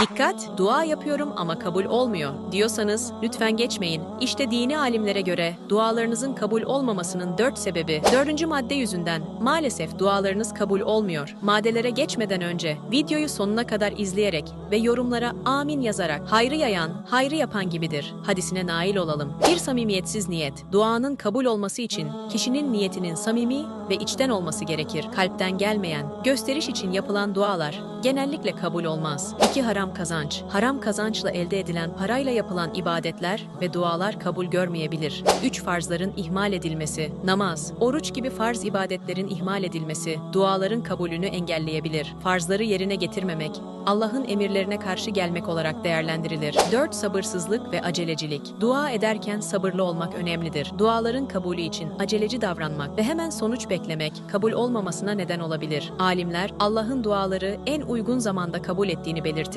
Dikkat, dua yapıyorum ama kabul olmuyor diyorsanız lütfen geçmeyin. İşte dini alimlere göre dualarınızın kabul olmamasının dört sebebi. Dördüncü madde yüzünden maalesef dualarınız kabul olmuyor. Maddelere geçmeden önce videoyu sonuna kadar izleyerek ve yorumlara amin yazarak hayrı yayan, hayrı yapan gibidir. Hadisine nail olalım. Bir samimiyetsiz niyet, duanın kabul olması için kişinin niyetinin samimi ve içten olması gerekir. Kalpten gelmeyen, gösteriş için yapılan dualar genellikle kabul olmaz. İki haram kazanç. Haram kazançla elde edilen parayla yapılan ibadetler ve dualar kabul görmeyebilir. Üç farzların ihmal edilmesi, namaz, oruç gibi farz ibadetlerin ihmal edilmesi, duaların kabulünü engelleyebilir. Farzları yerine getirmemek, Allah'ın emirlerine karşı gelmek olarak değerlendirilir. 4. Sabırsızlık ve acelecilik. Dua ederken sabırlı olmak önemlidir. Duaların kabulü için aceleci davranmak ve hemen sonuç beklemek kabul olmamasına neden olabilir. Alimler Allah'ın duaları en uygun zamanda kabul ettiğini belirtirler.